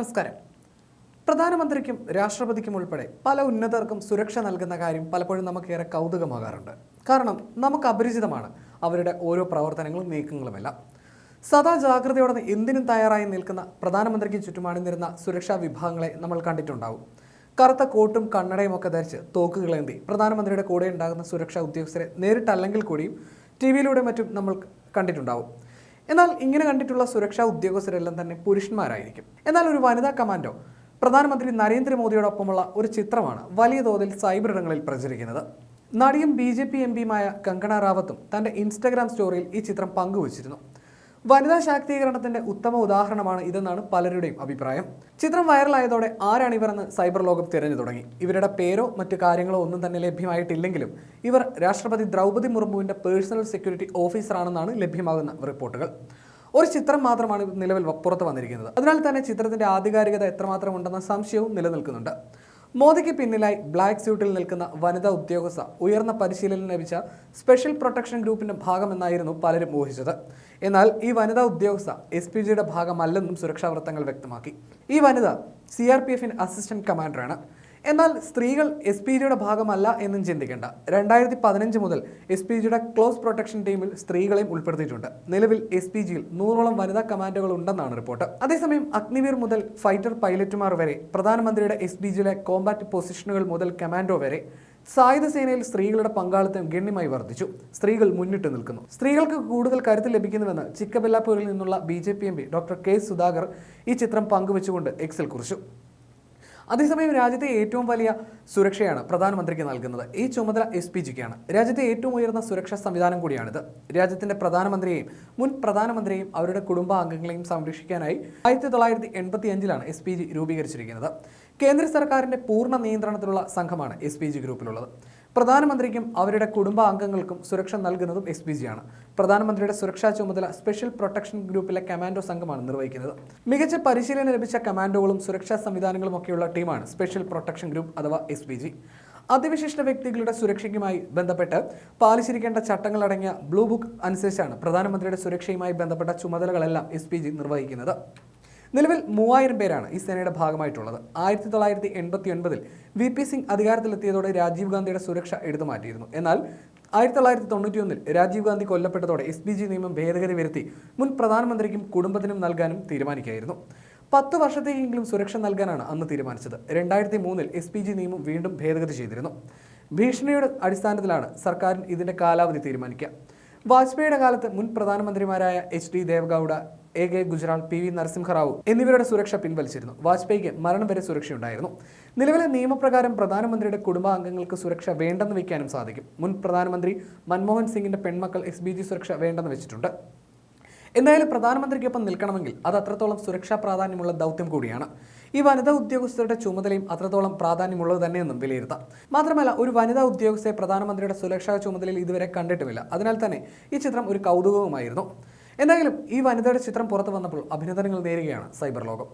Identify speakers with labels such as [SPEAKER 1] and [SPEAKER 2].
[SPEAKER 1] നമസ്കാരം. പ്രധാനമന്ത്രിക്കും രാഷ്ട്രപതിക്കും ഉൾപ്പെടെ പല ഉന്നതർക്കും സുരക്ഷ നൽകുന്ന കാര്യം പലപ്പോഴും നമുക്കേറെ കൗതുകമാകാറുണ്ട്. കാരണം നമുക്ക് അപരിചിതമാണ് അവരുടെ ഓരോ പ്രവർത്തനങ്ങളും നീക്കങ്ങളുമെല്ലാം. സദാ ജാഗ്രതയോടെ എന്തിനും തയ്യാറായി നിൽക്കുന്ന പ്രധാനമന്ത്രിക്ക് ചുറ്റുമാണിന്നിരുന്ന സുരക്ഷാ വിഭാഗങ്ങളെ നമ്മൾ കണ്ടിട്ടുണ്ടാവും. കറുത്ത കോട്ടും കണ്ണടയും ഒക്കെ ധരിച്ച് തോക്കുകളേന്തി പ്രധാനമന്ത്രിയുടെ കൂടെ ഉണ്ടാകുന്ന സുരക്ഷാ ഉദ്യോഗസ്ഥരെ നേരിട്ടല്ലെങ്കിൽ കൂടിയും ടി വിയിലൂടെ മറ്റും നമ്മൾ കണ്ടിട്ടുണ്ടാവും. എന്നാൽ ഇങ്ങനെ കണ്ടിട്ടുള്ള സുരക്ഷാ ഉദ്യോഗസ്ഥരെല്ലാം തന്നെ പുരുഷന്മാരായിരിക്കും. എന്നാൽ ഒരു വനിതാ കമാൻഡോ പ്രധാനമന്ത്രി നരേന്ദ്രമോദിയോടൊപ്പമുള്ള ഒരു ചിത്രമാണ് വലിയ തോതിൽ സൈബർ ഇടങ്ങളിൽ പ്രചരിക്കുന്നത്. നടിയും ബി ജെ പി എം പിയുമായ കങ്കണ റാവത്തും തന്റെ ഇൻസ്റ്റഗ്രാം സ്റ്റോറിയിൽ ഈ ചിത്രം പങ്കുവച്ചിരുന്നു. വനിതാ ശാക്തീകരണത്തിന്റെ ഉത്തമ ഉദാഹരണമാണ് ഇതെന്നാണ് പലരുടെയും അഭിപ്രായം. ചിത്രം വൈറലായതോടെ ആരാണ് ഇവരെന്ന് സൈബർ ലോകം തിരഞ്ഞു തുടങ്ങി. ഇവരുടെ പേരോ മറ്റു കാര്യങ്ങളോ ഒന്നും തന്നെ ലഭ്യമായിട്ടില്ലെങ്കിലും ഇവർ രാഷ്ട്രപതി ദ്രൗപദി മുർമുവിന്റെ പേഴ്സണൽ സെക്യൂരിറ്റി ഓഫീസറാണെന്നാണ് ലഭ്യമാകുന്ന റിപ്പോർട്ടുകൾ. ഒരു ചിത്രം മാത്രമാണ് നിലവിൽ പുറത്ത് വന്നിരിക്കുന്നത്. അതിനാൽ തന്നെ ചിത്രത്തിന്റെ ആധികാരികത എത്രമാത്രം ഉണ്ടെന്ന സംശയവും നിലനിൽക്കുന്നുണ്ട്. മോദിക്ക് പിന്നിലായി ബ്ലാക്ക് സ്യൂട്ടിൽ നിൽക്കുന്ന വനിതാ ഉദ്യോഗസ്ഥ ഉയർന്ന പരിശീലനം ലഭിച്ച സ്പെഷ്യൽ പ്രൊട്ടക്ഷൻ ഗ്രൂപ്പിന്റെ ഭാഗമെന്നായിരുന്നു പലരും ഊഹിച്ചത്. എന്നാൽ ഈ വനിതാ ഉദ്യോഗസ്ഥ എസ് പി ജിയുടെ ഭാഗമല്ലെന്നും സുരക്ഷാ വൃത്തങ്ങൾ വ്യക്തമാക്കി. ഈ വനിത സി ആർ പി എഫിന്റെ അസിസ്റ്റന്റ് കമാൻഡറാണ്. എന്നാൽ സ്ത്രീകൾ എസ് പി ജിയുടെ ഭാഗമല്ല എന്നും ചിന്തിക്കേണ്ട. രണ്ടായിരത്തി പതിനഞ്ച് മുതൽ എസ് പി ജിയുടെ ക്ലോസ് പ്രൊട്ടക്ഷൻ ടീമിൽ സ്ത്രീകളെയും ഉൾപ്പെടുത്തിയിട്ടുണ്ട്. നിലവിൽ എസ് പി ജിയിൽ നൂറോളം വനിതാ കമാൻഡോകൾ ഉണ്ടെന്നാണ് റിപ്പോർട്ട്. അതേസമയം അഗ്നിവീർ മുതൽ ഫൈറ്റർ പൈലറ്റുമാർ വരെ പ്രധാനമന്ത്രിയുടെ എസ് പി ജിയിലെ കോമ്പാറ്റ് പൊസിഷനുകൾ മുതൽ കമാൻഡോ വരെ സായുധ സേനയിൽ സ്ത്രീകളുടെ പങ്കാളിത്തം ഗണ്യമായി വർദ്ധിച്ചു. സ്ത്രീകൾ മുന്നിട്ട് നിൽക്കുന്നു. സ്ത്രീകൾക്ക് കൂടുതൽ കരുത്ത് ലഭിക്കുന്നുവെന്ന് ചിക്കബെല്ലാപ്പൂരിൽ നിന്നുള്ള B J P M P doctor K Sudhakar ഈ ചിത്രം പങ്കുവച്ചുകൊണ്ട് എക്സിൽ കുറിച്ചു. അതേസമയം രാജ്യത്തെ ഏറ്റവും വലിയ സുരക്ഷയാണ് പ്രധാനമന്ത്രിക്ക് നൽകുന്നത്. ഈ ചുമതല എസ് പി ജിക്കാണ് രാജ്യത്തെ ഏറ്റവും ഉയർന്ന സുരക്ഷാ സംവിധാനം കൂടിയാണിത്. രാജ്യത്തിന്റെ പ്രധാനമന്ത്രിയെയും മുൻ പ്രധാനമന്ത്രിയെയും അവരുടെ കുടുംബാംഗങ്ങളെയും സംരക്ഷിക്കാനായി ആയിരത്തി തൊള്ളായിരത്തി എൺപത്തി അഞ്ചിലാണ് എസ് പി ജി രൂപീകരിച്ചിരിക്കുന്നത്. കേന്ദ്ര സർക്കാരിന്റെ പൂർണ നിയന്ത്രണത്തിലുള്ള സംഘമാണ് എസ് പി ജി ഗ്രൂപ്പിലുള്ളത്. പ്രധാനമന്ത്രിക്കും അവരുടെ കുടുംബാംഗങ്ങൾക്കും സുരക്ഷ നൽകുന്നതും എസ് പി ജിയാണ് പ്രധാനമന്ത്രിയുടെ സുരക്ഷാ ചുമതല സ്പെഷ്യൽ പ്രൊട്ടക്ഷൻ ഗ്രൂപ്പിലെ കമാൻഡോ സംഘമാണ് നിർവഹിക്കുന്നത്. മികച്ച പരിശീലനം ലഭിച്ച കമാൻഡോകളും സുരക്ഷാ സംവിധാനങ്ങളും ഒക്കെയുള്ള ടീമാണ് സ്പെഷ്യൽ പ്രൊട്ടക്ഷൻ ഗ്രൂപ്പ് അഥവാ എസ് പി ജി അതിവിശിഷ്ട വ്യക്തികളുടെ സുരക്ഷയ്ക്കുമായി ബന്ധപ്പെട്ട് പാലിച്ചിരിക്കേണ്ട ചട്ടങ്ങളടങ്ങിയ ബ്ലൂ ബുക്ക് അനുസരിച്ചാണ് പ്രധാനമന്ത്രിയുടെ സുരക്ഷയുമായി ബന്ധപ്പെട്ട ചുമതലകളെല്ലാം എസ് നിർവഹിക്കുന്നത്. നിലവിൽ മൂവായിരം പേരാണ് ഈ സേനയുടെ ഭാഗമായിട്ടുള്ളത്. ആയിരത്തി തൊള്ളായിരത്തി എൺപത്തി ഒൻപതിൽ വി പി സിംഗ് അധികാരത്തിലെത്തിയതോടെ രാജീവ് ഗാന്ധിയുടെ സുരക്ഷ എടുത്തു മാറ്റിയിരുന്നു. എന്നാൽ ആയിരത്തി തൊള്ളായിരത്തി തൊണ്ണൂറ്റി ഒന്നിൽ രാജീവ് ഗാന്ധി കൊല്ലപ്പെട്ടതോടെ എസ് പി ജി നിയമം ഭേദഗതി വരുത്തി മുൻ പ്രധാനമന്ത്രിക്കും കുടുംബത്തിനും നൽകാനും തീരുമാനിക്കുകയായിരുന്നു. പത്ത് വർഷത്തേക്കെങ്കിലും സുരക്ഷ നൽകാനാണ് അന്ന് തീരുമാനിച്ചത്. രണ്ടായിരത്തി മൂന്നിൽ എസ് പി ജി നിയമം വീണ്ടും ഭേദഗതി ചെയ്തിരുന്നു. ഭീഷണിയുടെ അടിസ്ഥാനത്തിലാണ് സർക്കാരിന് ഇതിന്റെ കാലാവധി തീരുമാനിക്കുക. വാജ്പേയിയുടെ കാലത്ത് മുൻ പ്രധാനമന്ത്രിമാരായ H D Deve Gowda A K Gujral P V Narasimha Rao എന്നിവരുടെ സുരക്ഷ പിൻവലിച്ചിരുന്നു. വാജ്പേയിക്ക് മരണം വരെ സുരക്ഷയുണ്ടായിരുന്നു. നിലവിലെ നിയമപ്രകാരം പ്രധാനമന്ത്രിയുടെ കുടുംബാംഗങ്ങൾക്ക് സുരക്ഷ വേണ്ടെന്ന് വയ്ക്കാനും സാധിക്കും. മുൻ പ്രധാനമന്ത്രി മൻമോഹൻ സിംഗിന്റെ പെൺമക്കൾ എസ് ബി ജി സുരക്ഷ വേണ്ടെന്ന് വെച്ചിട്ടുണ്ട്. എന്തായാലും പ്രധാനമന്ത്രിക്കൊപ്പം നിൽക്കണമെങ്കിൽ അത് അത്രത്തോളം സുരക്ഷാ പ്രാധാന്യമുള്ള ദൗത്യം കൂടിയാണ്. ഈ വനിതാ ഉദ്യോഗസ്ഥരുടെ ചുമതലയും അത്രത്തോളം പ്രാധാന്യമുള്ളത് തന്നെയെന്നും വിലയിരുത്താം. മാത്രമല്ല ഒരു വനിതാ ഉദ്യോഗസ്ഥയെ പ്രധാനമന്ത്രിയുടെ സുരക്ഷാ ചുമതലയിൽ ഇതുവരെ കണ്ടിട്ടുമില്ല. അതിനാൽ തന്നെ ഈ ചിത്രം ഒരു കൗതുകവുമായിരുന്നു. എന്തായാലും ഈ വനിതയുടെ ചിത്രം പുറത്തു വന്നപ്പോൾ അഭിനന്ദനങ്ങൾ നേരുകയാണ് സൈബർ ലോകം.